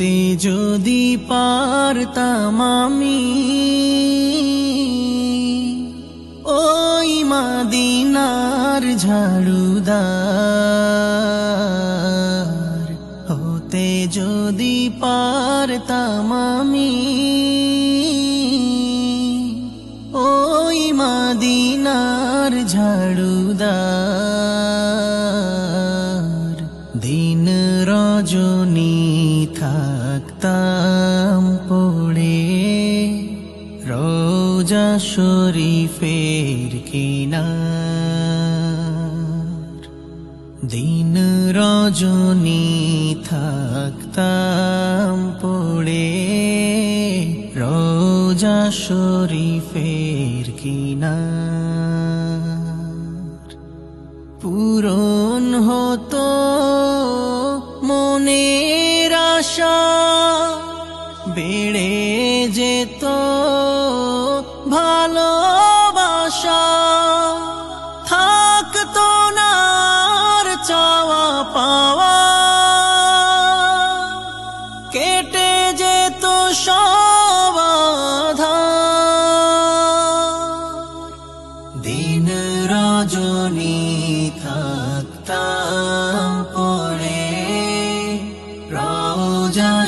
হতে যদি পারতাম আমি। ওই মাদিনার ঝাড়ুদার হতে যদি পারতাম আমি। ওই মাদিনার ঝাড়ুদার থাকতাম পড়ে। রোজা শরীফের কিনার। দিন রজনী থাকতাম পড়ে। রোজা শরীফের কিনার। পূরণ হতো বেড়ে যেত।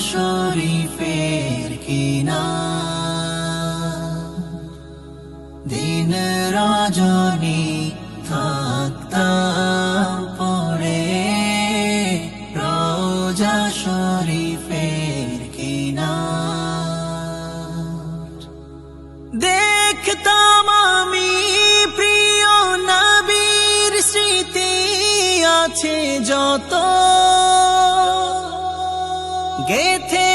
শরীফের কিনা দিন রজনী থাকতাম পড়ে রোজা শরীফের কিনা দেখতাম আমি প্রিয় নবীর স্মৃতি আছে যত গেথে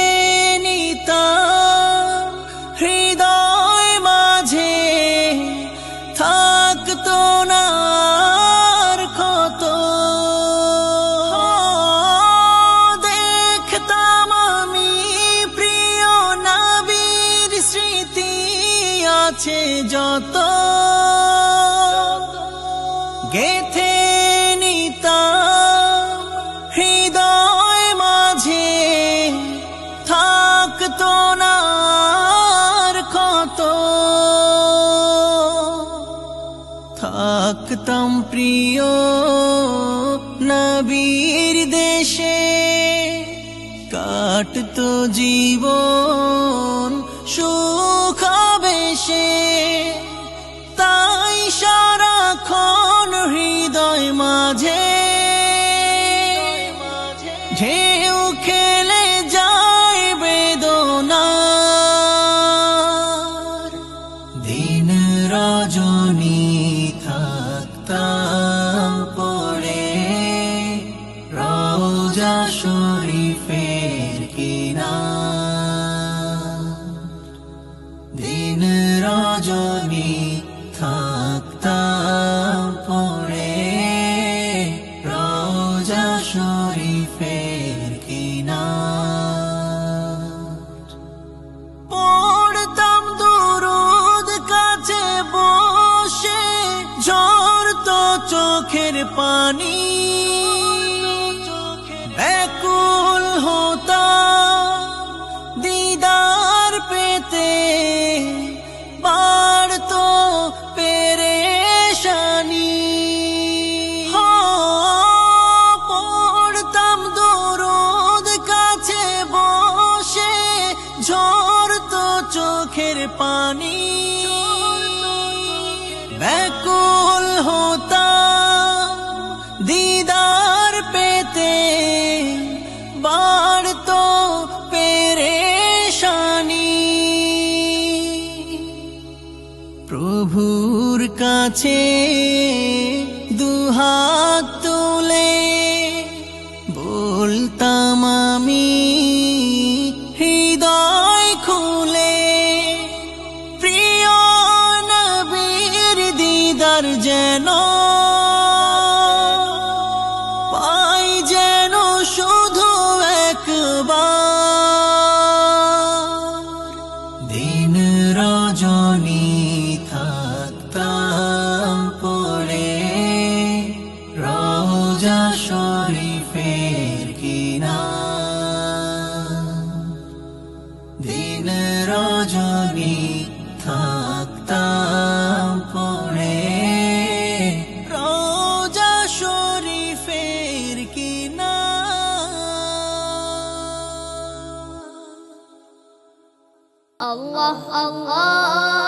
নিতাম হৃদয় মাঝে, থাকতো না ক্ষত দেখতাম আমি প্রিয় নবীর স্মৃতি আছে যত। গেথে আর ক্ষত। থাকতাম প্রিয় নবীর দেশে কাটতো জীবন সুখ রোজা শরীফের কিনা দিন রজনী থাকতাম পড়ে রোজা শরীফের কিনা পড়তাম দুরুদ কাছে বসে, ঝরতো চোখের পানি পানি ব্যাকুল হতাম দিদার পেতে বাড়তো পেরেশানি প্রভুর কাছে দুহাত তুলে পড়তাম পড়ে রোজা শরীফের কিনা দিন রজনী থাকতাম পড়ে রোজা শরীফের কিনা Allah Allah